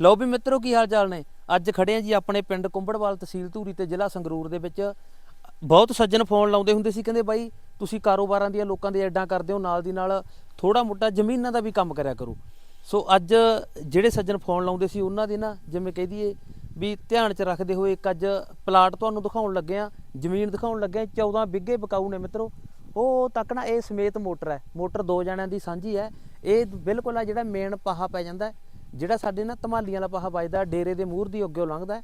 ਲਓ ਵੀ ਮਿੱਤਰੋ ਕੀ ਹਾਲ ਚਾਲ ਨੇ? ਅੱਜ ਖੜੇ ਆ ਜੀ ਆਪਣੇ ਪਿੰਡ ਕੁੰਬੜਵਾਲ ਤਹਿਸੀਲ ਧੂਰੀ ਤੇ ਜ਼ਿਲ੍ਹਾ ਸੰਗਰੂਰ ਦੇ ਵਿੱਚ। ਬਹੁਤ ਸੱਜਣ ਫੋਨ ਲਾਉਂਦੇ ਹੁੰਦੇ ਸੀ, ਕਹਿੰਦੇ ਬਾਈ ਤੁਸੀਂ ਕਾਰੋਬਾਰਾਂ ਦੀਆਂ ਲੋਕਾਂ ਦੇ ਐਡਾਂ ਕਰਦੇ ਹੋ, ਨਾਲ ਦੀ ਨਾਲ ਥੋੜਾ ਮੋਟਾ ਜ਼ਮੀਨਾਂ ਦਾ ਵੀ ਕੰਮ ਕਰਿਆ ਕਰੋ। ਸੋ ਅੱਜ ਜਿਹੜੇ ਸੱਜਣ ਫੋਨ ਲਾਉਂਦੇ ਸੀ, ਉਹਨਾਂ ਦੇ ਨਾ ਜਿਵੇਂ ਕਹਿ ਦਈਏ ਵੀ ਧਿਆਨ 'ਚ ਰੱਖਦੇ ਹੋਏ ਇੱਕ ਅੱਜ ਪਲਾਟ ਤੁਹਾਨੂੰ ਦਿਖਾਉਣ ਲੱਗੇ ਆ ਜ਼ਮੀਨ ਦਿਖਾਉਣ ਲੱਗੇ ਆ 14 ਬਿੱਗੇ ਬਕਾਊ ਨੇ ਮਿੱਤਰੋ। ਉਹ ਤੱਕ ਨਾ ਇਹ ਸਮੇਤ ਮੋਟਰ ਹੈ, ਮੋਟਰ ਦੋ ਜਣਿਆਂ ਦੀ ਸਾਂਝੀ ਹੈ। ਇਹ ਬਿਲਕੁਲ ਆ ਜਿਹੜਾ ਮੇਨ ਪਾਹਾ ਪੈ ਜਾਂਦਾ ਜਿਹੜਾ ਸਾਡੇ ਨਾ ਧਮਾਲੀਆਂ ਵਾਲਾ ਪਾਹਾ ਵੱਜਦਾ ਡੇਰੇ ਦੇ ਮੂਹਰ ਦੀ ਅੱਗੇ ਲੰਘਦਾ ਹੈ।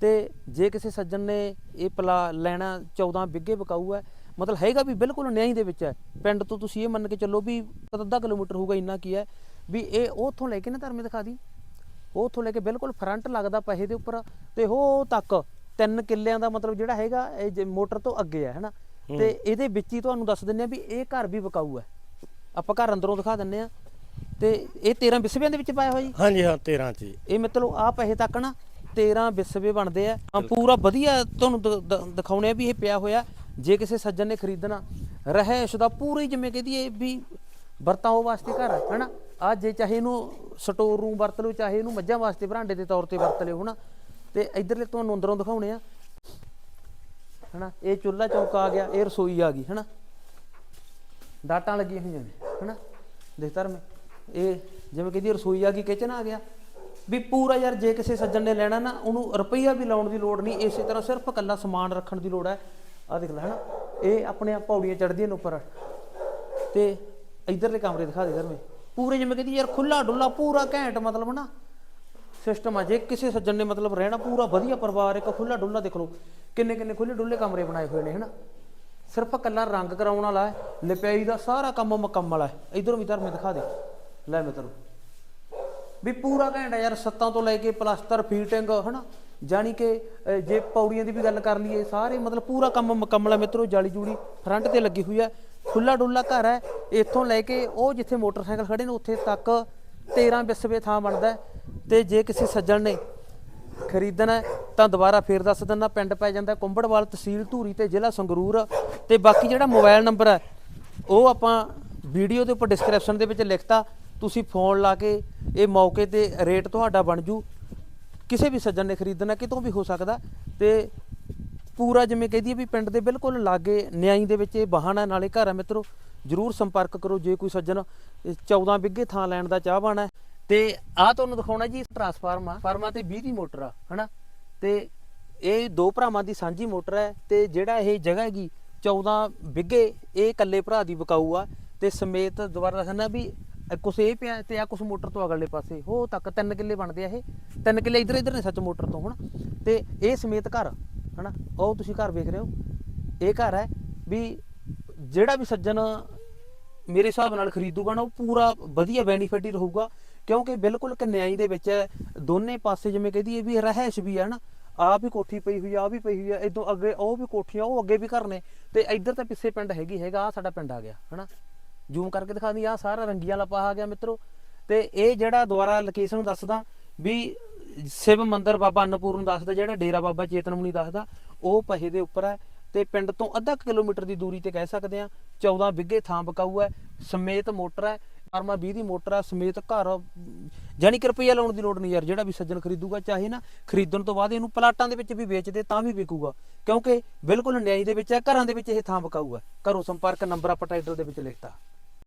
ਤੇ ਜੇ ਕਿਸੇ ਸੱਜਣ ਨੇ ਇਹ ਪਲਾ ਲੈਣਾ 14 ਬਿੱਗੇ ਬਕਾਊ ਹੈ ਮਤਲਬ ਹੈਗਾ ਵੀ ਬਿਲਕੁਲ ਨਿਆਈ ਦੇ ਵਿੱਚ ਹੈ। ਪਿੰਡ ਤੋਂ ਤੁਸੀਂ ਇਹ ਮੰਨ ਕੇ ਚੱਲੋ ਵੀ ਅੱਧਾ ਕਿਲੋਮੀਟਰ ਹੋਊਗਾ ਇੰਨਾ ਕੀ ਹੈ ਵੀ ਇਹ ਉੱਥੋਂ ਲੈ ਕੇ ਨਾ ਧਰਮੇ ਦਿਖਾ ਦੀ। ਉੱਥੋਂ ਲੈ ਕੇ ਬਿਲਕੁਲ ਫਰੰਟ ਲੱਗਦਾ ਪਹੇ ਦੇ ਉੱਪਰ ਤੇ ਉਹ ਤੱਕ ਤਿੰਨ ਕਿੱਲਿਆਂ ਦਾ ਮਤਲਬ ਜਿਹੜਾ ਹੈਗਾ ਇਹ ਜੇ ਮੋਟਰ ਤੋਂ ਅੱਗੇ ਹੈ ਹਨਾ? ਤੇ ਇਹਦੇ ਵਿੱਚ ਹੀ ਤੁਹਾਨੂੰ ਦੱਸ ਦਿੰਨੇ ਆ ਵੀ ਇਹ ਘਰ ਵੀ ਵਿਕਾਊ ਹੈ। ਆਪਾਂ ਘਰ ਅੰਦਰੋਂ ਦਿਖਾ ਦਿੰਨੇ ਆ ਤੇ ਇਹ 13 ਵਿਸਵਿਆਂ ਦੇ ਵਿੱਚ ਪਾਇਆ ਹੋਇਆ ਜੀ? ਹਾਂਜੀ ਹਾਂ 13 ਚ ਜੀ। ਇਹ ਮਤਲਬ ਆ ਪੈਸੇ ਤੱਕ ਨਾ 13 ਵਿਸਵੇ ਬਣਦੇ ਆ। ਪੂਰਾ ਵਧੀਆ ਤੁਹਾਨੂੰ ਦਿਖਾਉਣੇ ਆ ਵੀ ਇਹ ਪਿਆ ਹੋਇਆ। ਜੇ ਕਿਸੇ ਸੱਜਣ ਨੇ ਖਰੀਦਣਾ ਰਹਿਸ਼ ਦਾ ਪੂਰੀ ਜਿਵੇਂ ਕਹਦੀ ਇਹ ਵੀ ਵਰਤਾਓ ਵਾਸਤੇ ਘਰ ਹੈ ਹਨਾ? ਆ ਜੇ ਚਾਹੇ ਇਹਨੂੰ ਸਟੋਰ ਰੂਮ ਵਰਤ ਲਓ ਚਾਹੇ ਇਹਨੂੰ ਮੱਝਾਂ ਵਾਸਤੇ ਬਰਾਂਡੇ ਦੇ ਤੌਰ ਤੇ ਵਰਤ ਲਿਓ ਹਨਾ? ਤੇ ਇਧਰਲੇ ਤੁਹਾਨੂੰ ਅੰਦਰੋਂ ਦਿਖਾਉਣੇ ਆ। ਹਨਾ? ਇਹ ਚੁੱਲ੍ਹਾ ਚੌਕਾ ਆ ਗਿਆ ਇਹ ਰਸੋਈ ਆ ਗਈ ਹਨਾ? ਡਾਟਾਂ ਲੱਗੀਆਂ ਹੋਈਆਂ ਨੇ ਹਨਾ? ਦੇਖ ਧਰਮੇ ਇਹ ਜਿਵੇਂ ਕਹਿੰਦੀ ਰਸੋਈ ਆ ਗਈ ਕਿਚਨ ਆ ਗਿਆ। ਵੀ ਪੂਰਾ ਯਾਰ ਜੇ ਕਿਸੇ ਸੱਜਣ ਨੇ ਲੈਣਾ ਨਾ, ਉਹਨੂੰ ਰੁਪਈਆ ਵੀ ਲਾਉਣ ਦੀ ਲੋੜ ਨਹੀਂ, ਇਸੇ ਤਰ੍ਹਾਂ ਸਿਰਫ ਇਕੱਲਾ ਸਮਾਨ ਰੱਖਣ ਦੀ ਲੋੜ ਹੈ। ਆ ਦੇਖ ਲੈ ਹਨਾ, ਇਹ ਆਪਣੇ ਆਪ ਪੌੜੀਆਂ ਚੜਦੀਆਂ ਨੇ ਉੱਪਰ। ਤੇ ਇਧਰਲੇ ਕਮਰੇ ਦਿਖਾ ਦੇ ਧਰਮੇ ਪੂਰੇ ਜਿਵੇਂ ਕਹਿੰਦੀ ਯਾਰ ਖੁੱਲਾ ਡੁੱਲਾ ਪੂਰਾ ਘੈਂਟ ਮਤਲਬ ਨਾ ਸਿਸਟਮ ਆ, ਜੇ ਕਿਸੇ ਸੱਜਣ ਨੇ ਮਤਲਬ ਰਹਿਣਾ, ਪੂਰਾ ਵਧੀਆ ਪਰਿਵਾਰ, ਇੱਕ ਖੁੱਲਾ ਡੁੱਲਾ ਦੇਖ ਲਓ, ਕਿੰਨੇ ਕਿੰਨੇ ਖੁੱਲੇ ਡੁੱਲੇ ਕਮਰੇ ਬਣਾਏ ਹੋਏ ਨੇ ਹਨਾ। ਸਿਰਫ ਇਕੱਲਾ ਰੰਗ ਕਰਾਉਣ ਵਾਲਾ ਹੈ, ਲਿਪਾਈ ਦਾ ਸਾਰਾ ਕੰਮ ਮੁਕੰਮਲ ਹੈ। ਇਧਰੋਂ ਵੀ ਧਰਮੇ ਦਿਖਾ ਦੇ। ਲੈ ਮਿੱਤਰੋ। ਵੀ ਪੂਰਾ ਘੈਂਟ ਆ ਯਾਰ, ਸੱਤਾਂ ਤੋਂ ਲੈ ਕੇ ਪਲਾਸਟਰ ਫੀਟਿੰਗ, ਹਨਾ? ਜਾਨੀ ਕਿ ਜੇ ਪੌੜੀਆਂ ਦੀ ਵੀ ਗੱਲ ਕਰ ਲਈਏ, ਸਾਰੇ ਮਤਲਬ ਪੂਰਾ ਕੰਮ ਮੁਕੰਮਲ ਹੈ ਮਿੱਤਰੋ ਜਾਲੀ ਜੂੜੀ ਫਰੰਟ ਤੇ ਲੱਗੀ ਹੋਈ ਹੈ ਖੁੱਲਾ ਡੁੱਲਾ ਘਰ ਹੈ ਇੱਥੋਂ ਲੈ ਕੇ ਉਹ ਜਿੱਥੇ ਮੋਟਰਸਾਈਕਲ ਖੜੇ ਨੇ, ਉੱਥੇ ਤੱਕ 13 ਬਿਸਵੇ ਥਾਂ ਬਣਦਾ ਹੈ। ਤੇ ਜੇ ਕਿਸੇ ਸੱਜਣ ਨੇ ਖਰੀਦਣਾ ਤਾਂ ਦੁਬਾਰਾ ਫੇਰ ਦੱਸ ਦਿੰਦਾ, ਪਿੰਡ ਪੈ ਜਾਂਦਾ ਕੁੰਬੜਵਾਲ ਤਹਿਸੀਲ ਧੂਰੀ ਤੇ ਜ਼ਿਲ੍ਹਾ ਸੰਗਰੂਰ। ਤੇ ਬਾਕੀ ਜਿਹੜਾ ਮੋਬਾਈਲ ਨੰਬਰ ਹੈ, ਉਹ ਆਪਾਂ ਵੀਡੀਓ ਦੇ ਉੱਪਰ ਡਿਸਕ੍ਰਿਪਸ਼ਨ ਦੇ ਵਿੱਚ ਲਿਖਤਾ। ਤੁਸੀਂ ਫੋਨ ਲਾ ਕੇ ਇਹ ਮੌਕੇ ਤੇ ਰੇਟ ਤੁਹਾਡਾ ਬਣ ਜੂ। ਕਿਸੇ ਵੀ ਸੱਜਣ ਨੇ ਖਰੀਦਣਾ, ਕਿਤੋਂ ਵੀ ਹੋ ਸਕਦਾ। ਤੇ ਪੂਰਾ ਜਿਵੇਂ ਕਹਦੀ ਵੀ ਪਿੰਡ ਦੇ ਬਿਲਕੁਲ ਲਾਗੇ ਨਿਆਈ ਦੇ ਵਿੱਚ ਇਹ ਵਾਹਨ ਹੈ। ਨਾਲੇ ਘਰ ਹੈ ਮਿੱਤਰੋ, ਜਰੂਰ ਸੰਪਰਕ ਕਰੋ ਜੇ ਕੋਈ ਸੱਜਣ ਇਹ 14 ਬਿੱਗੇ ਥਾਂ ਲੈਣ ਦਾ ਚਾਹਵਾਨ ਹੈ। ਤੇ ਆ ਤੁਹਾਨੂੰ ਦਿਖਾਉਣਾ ਜੀ ਟਰਾਂਸਫਾਰਮ ਆ ਫਾਰਮਾ ਤੇ 20 ਦੀ ਮੋਟਰ ਆ, ਹਨਾ? ਤੇ ਇਹ ਦੋ ਭਰਾਵਾਂ ਦੀ ਸਾਂਝੀ ਮੋਟਰ ਹੈ ਤੇ ਜਿਹੜਾ ਇਹ ਜਗ੍ਹਾ ਹੈਗੀ 14 ਬਿੱਗੇ ਇਹ ਇਕੱਲੇ ਭਰਾ ਦੀ ਬਕਾਊ ਆ। ਤੇ ਸਮੇਤ ਦੁਬਾਰਾ ਦੱਸਣਾ ਵੀ ਕੁਛ ਇਹ ਪਿਆ ਤੇ ਆ ਕੁਛ ਮੋਟਰ ਤੋਂ ਅਗਲੇ ਪਾਸੇ। ਹੋ, ਤੱਕ ਤਿੰਨ ਕਿੱਲੇ ਬਣਦੇ ਆ ਇਹ। ਤਿੰਨ ਕਿੱਲੇ ਇਧਰ ਇਧਰ ਨੇ ਸੱਚ ਮੋਟਰ ਤੋਂ ਹੁਣ ਤੇ ਇਹ ਸਮੇਤ ਘਰ, ਹਨਾ? ਉਹ ਤੁਸੀਂ ਘਰ ਵੇਖ ਰਹੇ ਹੋ। ਇਹ ਘਰ ਹੈ ਵੀ ਜਿਹੜਾ ਵੀ ਸੱਜਣ ਮੇਰੇ ਹਿਸਾਬ ਨਾਲ ਖਰੀਦੂਗਾ ਨਾ, ਉਹ ਪੂਰਾ ਵਧੀਆ ਬੈਨੀਫਿਟ ਹੀ ਰਹੂਗਾ। ਕਿਉਂਕਿ ਬਿਲਕੁਲ ਇੱਕ ਨਿਆਈ ਦੇ ਵਿੱਚ ਹੈ। ਦੋਨੇ ਪਾਸੇ ਜਿਵੇਂ ਕਹਦੀ ਇਹ ਵੀ ਰਹਿائش ਵੀ ਹੈ ਨਾ ਆ ਵੀ ਕੋਠੀ ਪਈ ਹੋਈ ਆ ਵੀ ਪਈ ਹੋਈ ਆ। ਇਦੋਂ ਅੱਗੇ ਉਹ ਵੀ ਕੋਠੀਆਂ, ਉਹ ਅੱਗੇ ਵੀ ਘਰ ਨੇ। ਤੇ ਇੱਧਰ ਤਾਂ ਪਿੱਛੇ ਪਿੰਡ ਹੈਗੀ, ਹੈਗਾ ਆ ਸਾਡਾ ਪਿੰਡ ਆ ਗਿਆ, ਹਨਾ? ਜ਼ੂਮ ਕਰਕੇ ਦਿਖਾਉਂਦੀ ਆ ਸਾਰਾ ਰੰਗੀਆਂ ਵਾਲਾ ਪਾਹਾ ਆ ਗਿਆ ਮਿੱਤਰੋ। ਤੇ ਇਹ ਜਿਹੜਾ ਦੁਆਰਾ ਲੋਕੇਸ਼ਨ ਦੱਸਦਾ ਵੀ ਸ਼ਿਵ ਮੰਦਰ ਬਾਬਾ ਅਨਪੂਰਨ ਦੱਸਦਾ, ਜਿਹੜਾ ਡੇਰਾ ਬਾਬਾ ਚੇਤਨ ਮੁਨੀ ਦੱਸਦਾ, ਉਹ ਪਹੇ ਦੇ ਉੱਪਰ ਹੈ ਤੇ ਪਿੰਡ ਤੋਂ ਅੱਧਾ ਕੁ ਕਿਲੋਮੀਟਰ ਦੀ ਦੂਰੀ ਤੇ ਕਹਿ ਸਕਦੇ ਆ 14 ਬਿੱਗੇ ਥਾਂ ਬਕਾਊ ਹੈ, ਸਮੇਤ ਮੋਟਰ ਹੈ ਫਾਰਮਾ 20 ਦੀ ਮੋਟਰ ਹੈ ਸਮੇਤ ਘਰ ਜਾਨੀ ਕਿ ਰੁਪਈਆ ਲਾਉਣ ਦੀ ਲੋੜ ਨਹੀਂ ਯਾਰ, ਜਿਹੜਾ ਵੀ ਸੱਜਣ ਖਰੀਦੂਗਾ, ਚਾਹੇ ਨਾ ਖਰੀਦਣ ਤੋਂ ਬਾਅਦ ਇਹਨੂੰ ਪਲਾਟਾਂ ਦੇ ਵਿੱਚ ਵੀ ਵੇਚਦੇ ਤਾਂ ਵੀ ਵਿਕੂਗਾ। ਕਿਉਂਕਿ ਬਿਲਕੁਲ ਨਿਆਈ ਦੇ ਵਿੱਚ ਹੈ, ਘਰਾਂ ਦੇ ਵਿੱਚ ਇਹ ਥਾਂ ਬਕਾਊ ਹੈ। ਘਰੋਂ ਸੰਪਰਕ ਨੰਬਰ ਆਪਾਂ ਟਾਈਟਲ ਦੇ ਵਿੱਚ ਲਿਖਤਾ।